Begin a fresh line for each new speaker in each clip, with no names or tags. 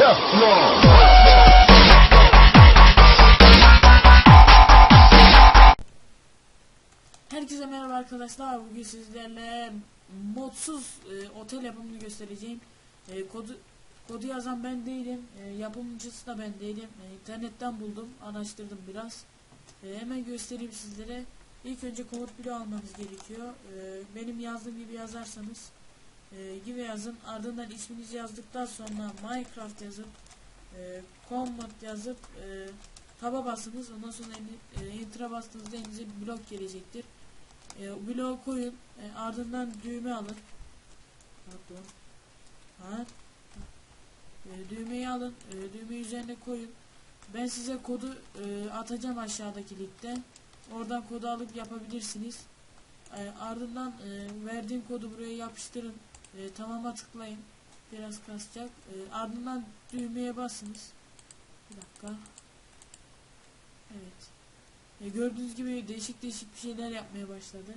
Teflon.
Herkese merhaba arkadaşlar. Bugün sizlerle modsuz e, otel yapımını göstereceğim. E, kodu kodu yazan ben değilim. E, yapımcısı da ben değilim. E, internetten buldum, araştırdım biraz. E, hemen göstereyim sizlere. İlk önce komut bloğu almanız gerekiyor. E, benim yazdığım gibi yazarsanız e, gibi yazın. Ardından isminizi yazdıktan sonra Minecraft yazıp e, komut yazıp e, taba basınız. Ondan sonra e, enter'a bastığınızda elinize bir blok gelecektir. E, bloğu koyun. E, ardından düğme alın. Pardon. Ha? E, düğmeyi alın. E, düğmeyi üzerine koyun. Ben size kodu e, atacağım aşağıdaki linkten. Oradan kodu alıp yapabilirsiniz. E, ardından e, verdiğim kodu buraya yapıştırın. E, tamama tıklayın. Biraz kasacak. E, ardından düğmeye basınız. Bir dakika. Evet. E, gördüğünüz gibi değişik değişik bir şeyler yapmaya başladı.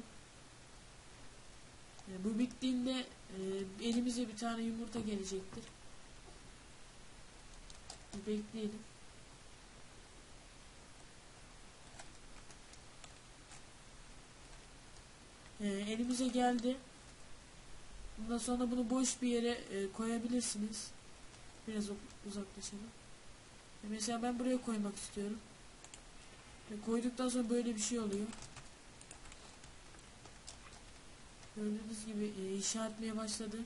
E, bu bittiğinde e, elimize bir tane yumurta gelecektir. Bir bekleyelim. E, elimize geldi. Bundan sonra bunu boş bir yere e, koyabilirsiniz. Biraz uzaklaşalım. E, mesela ben buraya koymak istiyorum. Ve koyduktan sonra böyle bir şey oluyor. Gördüğünüz gibi e, inşa başladı.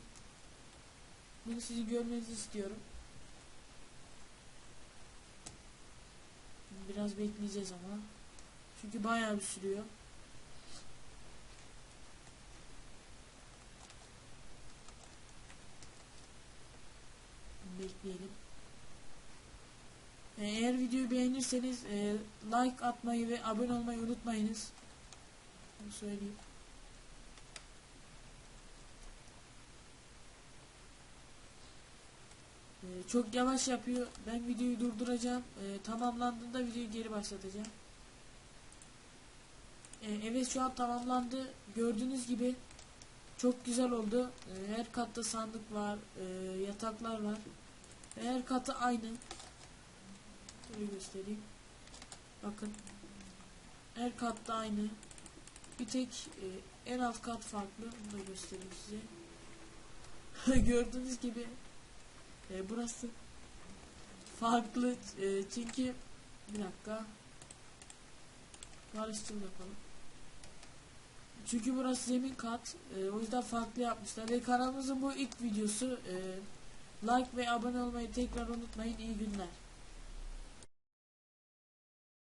Bunu sizin görmenizi istiyorum. Biraz bekleyeceğiz ama. Çünkü bayağı bir sürüyor. Bekleyelim. E, Eğer videoyu beğenirseniz e, like atmayı ve abone olmayı unutmayınız. Bunu söyleyeyim. E, çok yavaş yapıyor. Ben videoyu durduracağım. E, tamamlandığında videoyu geri başlatacağım. E, evet şu an tamamlandı. Gördüğünüz gibi çok güzel oldu. E, her katta sandık var, e, yataklar var. Her katı aynı. Şöyle göstereyim. Bakın. Her katta aynı. Bir tek e, en alt kat farklı. Bunu da göstereyim size. Gördüğünüz gibi e, burası farklı. E, çünkü bir dakika. Karıştırma yapalım. Çünkü burası zemin kat. E, o yüzden farklı yapmışlar. Ve kanalımızın bu ilk videosu. E, like ve abone olmayı tekrar unutmayın. İyi günler.